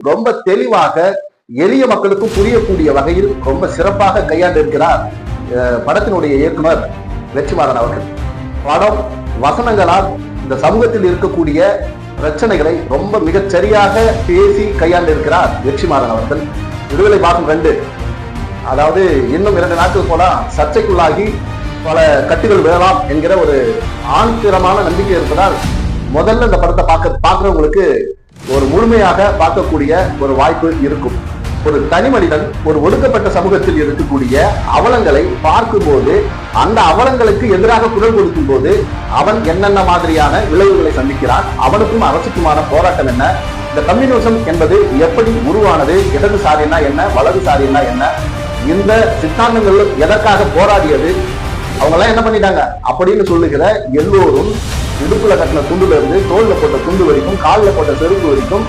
ரொம்ப தெளிவாக எளிய மக்களுக்கும் புரியக்கூடிய வகையில் ரொம்ப சிறப்பாக கையாண்டிருக்கிறார் அஹ், படத்தினுடைய இயக்குனர் வெற்றிமாறன் அவர்கள். படம் வசனங்களால் இந்த சமூகத்தில் இருக்கக்கூடிய பிரச்சனைகளை ரொம்ப மிகச் சரியாக பேசி கையாண்டு இருக்கிறார் வெற்றிமாறன் அவர்கள். விடுதலை பாகம் ரெண்டு. அதாவது இன்னும் இரண்டு நாட்கள் போல சர்ச்சைக்குள்ளாகி பல கட்டுகள் விழலாம் என்கிற ஒரு ஆணித்தரமான நம்பிக்கை இருப்பதால் முதல்ல இந்த படத்தை பார்க்க பார்க்குறவங்களுக்கு ஒரு முழுமையாக பார்க்கக்கூடிய ஒரு வாய்ப்பு இருக்கும். ஒரு தனி மனிதன் ஒரு ஒடுக்கப்பட்ட சமூகத்தில் இருக்கக்கூடிய அவலங்களை பார்க்கும்போது அந்த அவலங்களுக்கு எதிராக குரல் கொடுக்கும் போது அவன் என்னென்ன மாதிரியான விளைவுகளை சந்திக்கிறான் அவனுக்கும் அரசுக்குமான போராட்டம் என்ன இந்த கம்யூனிசம் என்பது எப்படி உருவானது இடதுசாரினா என்ன வலதுசாரினா என்ன இந்த சித்தாந்தங்கள் எதற்காக போராடியது அவங்க எல்லாம் என்ன பண்ணிட்டாங்க அப்படின்னு சொல்லுகிற எல்லோரும் இடுப்புல கட்டின துண்டுல இருந்து தோல்ல போட்ட துண்டு வரைக்கும் காலில் போட்ட செருப்பு வரைக்கும்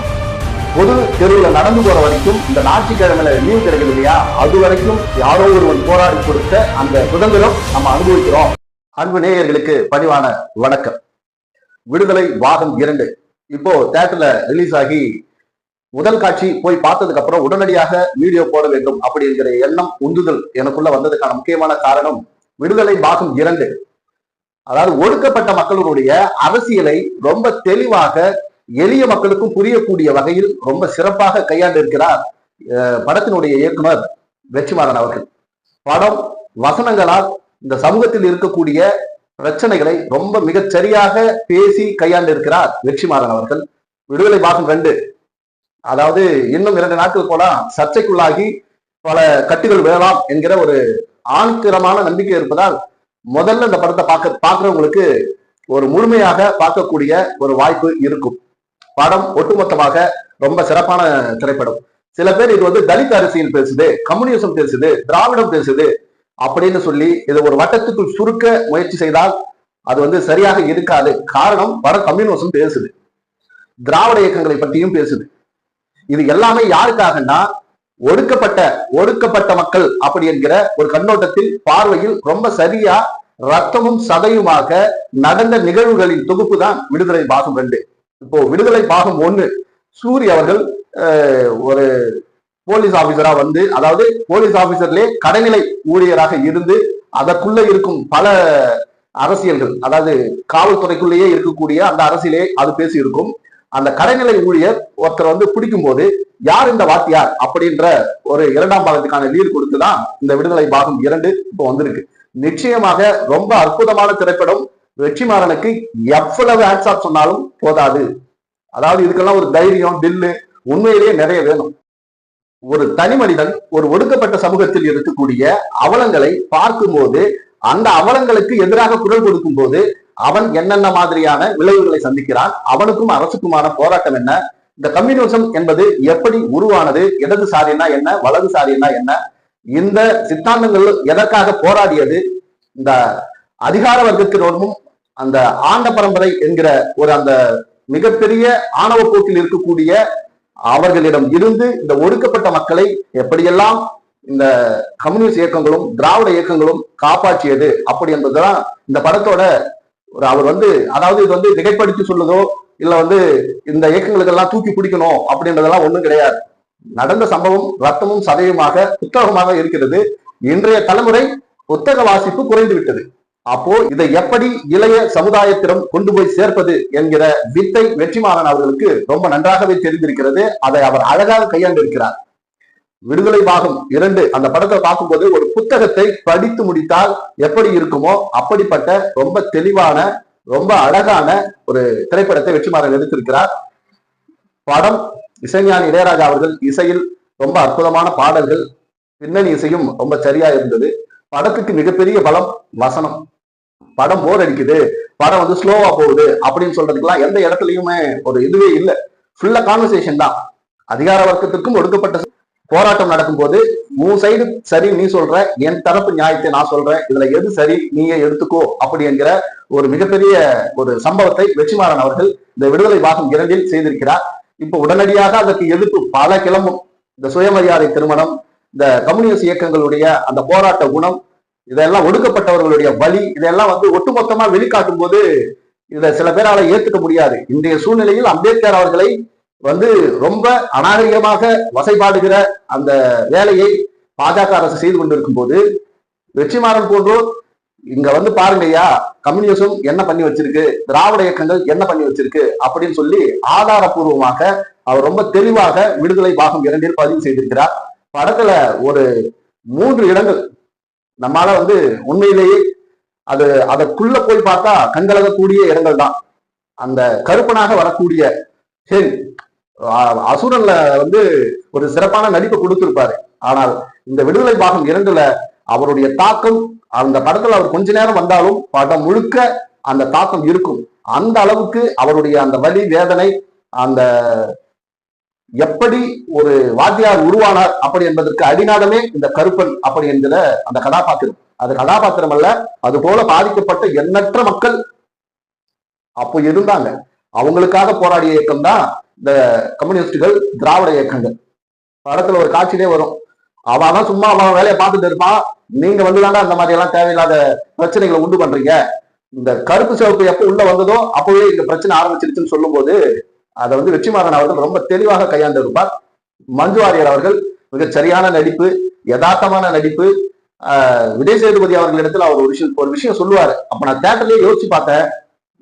பொது தெருவில் நடந்து போற வரைக்கும் இந்த ஞாயிற்றுக்கிழமையில லீவு கிடைக்குது இல்லையா? அது வரைக்கும் யாரோ ஒருவன் போராடி கொடுத்த அந்த சுதந்திரம் நம்ம அனுபவிக்கிறோம். அன்பு நேயர்களுக்கு பணிவான வணக்கம். விடுதலை பாகம் இரண்டு. இப்போ தேட்டர்ல ரிலீஸ் ஆகி முதல் காட்சி போய் பார்த்ததுக்கு அப்புறம் உடனடியாக வீடியோ போட வேண்டும் அப்படிங்கிற எண்ணம் உந்துதல் எனக்குள்ள வந்ததுக்கான முக்கியமான காரணம் விடுதலை பாகம் இரண்டு. அதாவது ஒடுக்கப்பட்ட மக்களுடைய அரசியலை ரொம்ப தெளிவாக எளிய மக்களுக்கும் புரியக்கூடிய வகையில் ரொம்ப சிறப்பாக கையாண்டு இருக்கிறார் படத்தினுடைய இயக்குனர் வெற்றிமாறன் அவர்கள். படம் வசனங்களால் இந்த சமூகத்தில் இருக்கக்கூடிய பிரச்சனைகளை ரொம்ப மிகச் சரியாக பேசி கையாண்டு இருக்கிறார் வெற்றிமாறன் அவர்கள். விடுதலை பாகம் ரெண்டு. அதாவது இன்னும் இரண்டு நாட்கள் போல சர்ச்சைக்குள்ளாகி பல கட்டுகள் விழலாம் என்கிற ஒரு ஆணித்தரமான நம்பிக்கை இருப்பதால் முதல்ல இந்த படத்தை பார்க்க பார்க்குறவங்களுக்கு ஒரு முழுமையாக பார்க்கக்கூடிய ஒரு வாய்ப்பு இருக்கும். படம் ஒட்டுமொத்தமாக ரொம்ப சிறப்பான திரைப்படம். சில பேர் இது வந்து தலித் அரசியல் பேசுது கம்யூனிசம் பேசுது திராவிடம் பேசுது அப்படின்னு சொல்லி இதை ஒரு வட்டத்துக்குள் சுருக்க முயற்சி செய்தால் அது வந்து சரியாக இருக்காது. காரணம் படம் கம்யூனிசம் பேசுது. திராவிட இயக்கங்களை பற்றியும் பேசுது. இது எல்லாமே யாருக்காகன்னா ஒடுக்கப்பட்ட ஒடுக்கப்பட்ட மக்கள் அப்படி என்கிற ஒரு கண்ணோட்டத்தில் பார்வையில் ரொம்ப சரியா ரத்தமும் சதையுமாக நடந்த நிகழ்வுகளின் தொகுப்பு தான் விடுதலை பாகம் ரெண்டு. இப்போ விடுதலை பாகம் ஒண்ணு சூரி அவர்கள் ஒரு போலீஸ் ஆபீசரா வந்து அதாவது போலீஸ் ஆபீசர்லே கடைநிலை ஊழியராக இருந்து அதற்குள்ள இருக்கும் பல அரசியல்கள் அதாவது காவல்துறைக்குள்ளேயே இருக்கக்கூடிய அந்த அரசியலே அது பேசி இருக்கும் அந்த கடைநிலை ஊழியர் ஒருத்தர் வந்து பிடிக்கும் போது யார் இந்த வாத்தியார்? அப்படின்ற ஒரு இரண்டாம் பாகத்துக்கான லீடு கொடுத்துதான் இந்த விடுதலை பாகம் இரண்டு இப்போ வந்திருக்கு. நிச்சயமாக ரொம்ப அற்புதமான திரைப்படம். வெற்றிமாறனுக்கு எவ்வளவு ஆட்சாப் சொன்னாலும் போதாது. அதாவது இதுக்கெல்லாம் ஒரு தைரியம் தில்லு உண்மையிலேயே நிறைய வேணும். ஒரு தனி மனிதன் ஒரு ஒடுக்கப்பட்ட சமூகத்தில் இருக்கக்கூடிய அவலங்களை பார்க்கும்போது அந்த அவலங்களுக்கு எதிராக குரல் கொடுக்கும் போது அவன் என்னென்ன மாதிரியான விளைவுகளை சந்திக்கிறான் அவனுக்கும் அரசுக்குமான போராட்டம் என்ன இந்த கம்யூனிசம் என்பது எப்படி உருவானது இடதுசாரினா என்ன வலதுசாரினா என்ன இந்த சித்தாந்தங்கள் எதற்காக போராடியது இந்த அதிகார வர்க்கத்தினோடும் அந்த ஆண்ட பரம்பரை என்கிற ஒரு அந்த மிகப்பெரிய ஆணவ போக்கில் இருக்கக்கூடிய அவர்களிடம் இருந்து இந்த ஒடுக்கப்பட்ட மக்களை எப்படியெல்லாம் இந்த கம்யூனிஸ்ட் இயக்கங்களும் திராவிட இயக்கங்களும் காப்பாற்றியது அப்படி என்பதுதான் இந்த படத்தோட ஒரு அவர் வந்து அதாவது இது வந்து திகைப்படுத்தி சொல்லுதோ இல்ல வந்து இந்த இயக்கங்களுக்கெல்லாம் தூக்கி பிடிக்கணும் அப்படின்றதெல்லாம் ஒண்ணும் கிடையாது. நடந்த சம்பவம் ரத்தமும் சதயமாக புத்தகமாக இருக்கிறது. இன்றைய தலைமுறை புத்தக வாசிப்பு குறைந்து விட்டது. அப்போ இதை எப்படி இளைய சமுதாயத்திடம் கொண்டு போய் சேர்ப்பது என்கிற வித்தை வெற்றிமாறன் அவர்களுக்கு ரொம்ப நன்றாகவே தெரிந்திருக்கிறது. அதை அவர் அழகாக கையாண்டிருக்கிறார். விடுதலை பாகம் இரண்டு அந்த படத்தை பார்க்கும்போது ஒரு புத்தகத்தை படித்து முடித்தால் எப்படி இருக்குமோ அப்படிப்பட்ட ரொம்ப தெளிவான ரொம்ப அழகான ஒரு திரைப்படத்தை வெற்றிமாறன் எடுத்திருக்கிறார். படம் இசைஞானி இளையராஜா அவர்கள் இசையில் ரொம்ப அற்புதமான பாடல்கள் பின்னணி இசையும் ரொம்ப சரியா இருந்தது. படத்துக்கு மிகப்பெரிய பலம் வசனம். படம் போர் அடிக்குது. படம் வந்து ஸ்லோவா போகுது அப்படின்னு சொல்றதுக்கெல்லாம் எந்த இடத்துலயுமே ஒரு இதுவே இல்லை. ஃபுல்லா கான்வர்சேஷன் தான். அதிகார வர்க்கத்திற்கும் ஒடுக்கப்பட்ட போராட்டம் நடக்கும்போது உன் சைடு சரி நீ சொல்ற என் தரப்பு நியாயத்தை நான் சொல்றேன் இதுல எது சரி நீயே எடுத்துக்கோ அப்படி என்கிற ஒரு மிகப்பெரிய ஒரு சம்பவத்தை வெற்றிமாறன் அவர்கள் இந்த விடுதலை பாகம் இரண்டில் செய்திருக்கிறார். இப்ப உடனடியாக அதற்கு எதிர்ப்பு பல கிளம்பும். இந்த சுயமரியாதை திருமணம் இந்த கம்யூனிஸ்ட் இயக்கங்களுடைய அந்த போராட்ட குணம் இதெல்லாம் ஒடுக்கப்பட்டவர்களுடைய வழி இதெல்லாம் வந்து ஒட்டுமொத்தமா வெளிக்காட்டும் போது இதை சில பேரால ஏத்துக்க முடியாது. இன்றைய சூழ்நிலையில் அம்பேத்கர் அவர்களை வந்து ரொம்ப அநாகரிகமாக வசைபாடுகிற அந்த வேலையை பாஜக அரசு செய்து கொண்டிருக்கும் போது வெற்றிமாறன் போன்றோர் இங்க வந்து பாருங்க ஐயா கம்யூனிசம் என்ன பண்ணி வச்சிருக்கு? திராவிட இயக்கங்கள் என்ன பண்ணி வச்சிருக்கு? அப்படின்னு சொல்லி ஆதாரபூர்வமாக அவர் ரொம்ப தெளிவாக விடுதலை பாகம் இரண்டில் பதிவு செய்திருக்கிறார். படத்துல ஒரு மூன்று இடங்கள் நம்மால வந்து உண்மையிலேயே அது அதற்குள்ள போய் பார்த்தா கண்கலகக்கூடிய இடங்கள் தான் அந்த கருப்பனாக வரக்கூடிய ஹென் அசுரன்ல வந்து ஒரு சிறப்பான நடிப்பை கொடுத்திருப்பாரு. ஆனால் இந்த விடுதலை பாகம் இரண்டுல அவருடைய தாக்கம் அந்த படத்துல அவர் கொஞ்ச நேரம் வந்தாலும் படம் முழுக்க அந்த தாக்கம் இருக்கும். அந்த அளவுக்கு அவருடைய அந்த வலி வேதனை அந்த எப்படி ஒரு வாத்தியார் உருவானார் அப்படி என்பதற்கு அடிநாதமே இந்த கருப்பன் அப்படி என்கிற அந்த கதாபாத்திரம். அது கதாபாத்திரம் அல்ல அது போல பாதிக்கப்பட்ட எண்ணற்ற மக்கள் அப்போ இருந்தாங்க. அவங்களுக்காக போராடிய இயக்கம் தான் இந்த கம்யூனிஸ்டுகள் திராவிட இயக்கங்கள். படத்துல ஒரு காட்சியிலே வரும். அவன் தான் சும்மா அவன் வேலையை பார்த்துட்டு இருப்பான். நீங்க வந்து அந்த மாதிரி எல்லாம் தேவையில்லாத பிரச்சனைகளை உண்டு பண்றீங்க. இந்த கருப்பு சிவப்பு எப்ப உள்ள வந்ததோ அப்பவே இந்த பிரச்சனை ஆரம்பிச்சிருச்சுன்னு சொல்லும்போது அதை வந்து வெற்றிமாறன் அவர்கள் ரொம்ப தெளிவாக கையாண்டு இருப்பார் மஞ்சு வாரியர் அவர்கள் மிக சரியான நடிப்பு யதார்த்தமான நடிப்பு. விஜய் சேதுபதி அவர்களிடத்துல அவர் ஒரு விஷயம் ஒரு விஷயம் சொல்லுவாரு. அப்ப நான் தேட்டர்லயே யோசிச்சு பார்த்தேன்.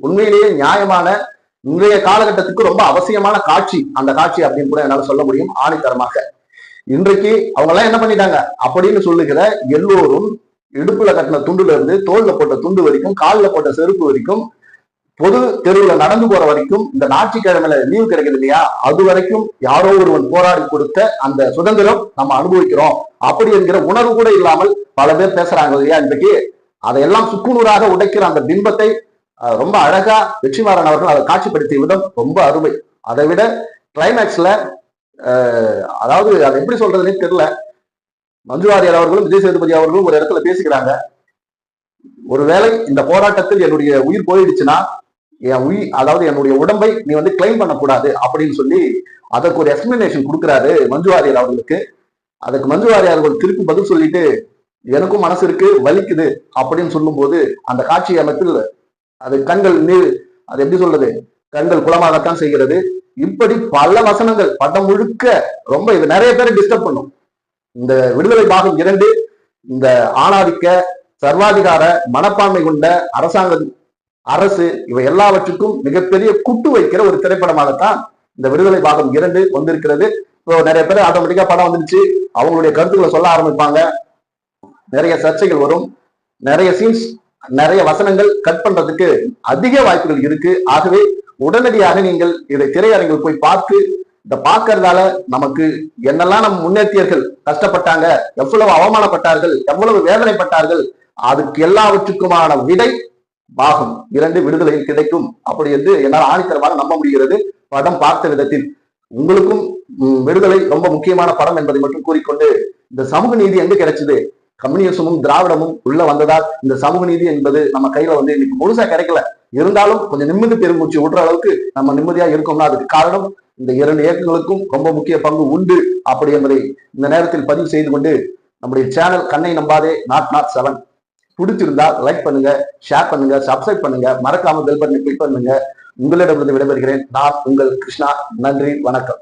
உண்மையிலேயே நியாயமான இன்றைய காலகட்டத்துக்கு ரொம்ப அவசியமான காட்சி அந்த காட்சி அப்படின்னு கூட என்னால சொல்ல முடியும் ஆணித்தரமாக. இன்றைக்கு அவங்க எல்லாம் என்ன பண்ணிட்டாங்க? அப்படின்னு சொல்லுகிற எல்லோரும் இடுப்புல கட்டின துண்டுல இருந்து தோல்ல போட்ட துண்டு வரைக்கும் கால்ல போட்ட செருப்பு வரைக்கும் பொது தெருவுல நடந்து போற வரைக்கும் இந்த ஞாயிற்றுக்கிழமையில லீவு கிடைக்குது இல்லையா? அது வரைக்கும் யாரோ ஒருவன் போராடி கொடுத்த அந்த சுதந்திரம் நம்ம அனுபவிக்கிறோம். அப்படி என்கிற உணர்வு கூட இல்லாமல் பல பேர் பேசுறாங்க இல்லையா இன்றைக்கு? அதையெல்லாம் சுக்குநூறாக உடைக்கிற அந்த பிம்பத்தை ரொம்ப அழகா வெற்றிமாறன் அவர்கள் அதை காட்சிப்படுத்திய விதம் ரொம்ப அருமை. அதை விட கிளைமேக்ஸ்ல அதாவது அதை எப்படி சொல்றதுன்னே தெரியல. மஞ்சு வாரியர் அவர்களும் விஜய் சேதுபதி அவர்களும் ஒரு இடத்துல பேசிக்கிறாங்க. ஒருவேளை இந்த போராட்டத்தில் என்னுடைய உயிர் போயிடுச்சுன்னா என் உயிர் அதாவது என்னுடைய உடம்பை நீ வந்து கிளைம் பண்ணக்கூடாது அப்படின்னு சொல்லி அதற்கு ஒரு எக்ஸ்பிளனேஷன் கொடுக்குறாரு மஞ்சு வாரியர் அவர்களுக்கு. அதுக்கு மஞ்சு வாரியர் அவர்கள் திருப்பி பதில் சொல்லிட்டு எனக்கும் மனசு இருக்கு வலிக்குது அப்படின்னு சொல்லும்போது அந்த காட்சி அமைப்பில் அது கண்கள் நீர் அது எப்படி சொல்றது? கண்கள் குளமாகத்தான் செய்கிறது. இப்படி பல வசனங்கள் படம் முழுக்க ரொம்ப இது நிறைய பேரை டிஸ்டர்ப் பண்ணும். இந்த விடுதலை பாகம் இரண்டு இந்த ஆணாதிக்க சர்வாதிகார மனப்பான்மை கொண்ட அரசாங்க அரசு இவை எல்லாவற்றுக்கும் மிகப்பெரிய குட்டு வைக்கிற ஒரு திரைப்படமாகத்தான் இந்த விடுதலை பாகம் இரண்டு வந்திருக்கிறது. இப்போ நிறைய பேர் ஆட்டோமேட்டிக்கா படம் வந்துருச்சு. அவங்களுடைய கருத்துக்களை சொல்ல ஆரம்பிப்பாங்க. நிறைய சர்ச்சைகள் வரும். நிறைய சீன்ஸ் நிறைய வசனங்கள் கட் பண்றதுக்கு அதிக வாய்ப்புகள் இருக்கு. ஆகவே உடனடியாக நீங்கள் இதை திரையரங்கில் போய் பார்த்து இதை பார்க்கறதால நமக்கு என்னெல்லாம் நம்ம முன்னேற்றியர்கள் கஷ்டப்பட்டாங்க எவ்வளவு அவமானப்பட்டார்கள் எவ்வளவு வேதனைப்பட்டார்கள் அதுக்கு எல்லாவற்றுக்குமான விடை பாகம் இரண்டு விடுதலையில் கிடைக்கும். அப்படி என்று என்னால் ஆணித்தரமாக நம்ப முடிகிறது. படம் பார்த்த விதத்தில். உங்களுக்கும் விடுதலை ரொம்ப முக்கியமான படம் என்பதை மட்டும் கூறிக்கொண்டு இந்த சமூக நீதி எங்க கிடைச்சது? கம்யூனிசமும் திராவிடமும் உள்ள வந்ததால் இந்த சமூக நீதி என்பது நம்ம கையில வந்து இன்னைக்கு முழுசா கிடைக்கல. இருந்தாலும் கொஞ்சம் நிம்மதி பெருமூச்சு விடுற அளவுக்கு நம்ம நிம்மதியா இருக்கோம்னா அதுக்கு காரணம் இந்த இரண்டு இயக்கங்களுக்கும் ரொம்ப முக்கிய பங்கு உண்டு அப்படி என்பதை இந்த நேரத்தில் பதிவு செய்து கொண்டு நம்முடைய சேனல் கண்ணை நம்பாதே நாட் நாட் செவன் பிடிச்சிருந்தா லைக் பண்ணுங்க ஷேர் பண்ணுங்க சப்ஸ்கிரைப் பண்ணுங்க மறக்காம பெல் பட்டனை கிளிக் பண்ணுங்க. உங்களிடமிருந்து விடைபெறுகிறேன். நான் உங்கள் கிருஷ்ணா. நன்றி வணக்கம்.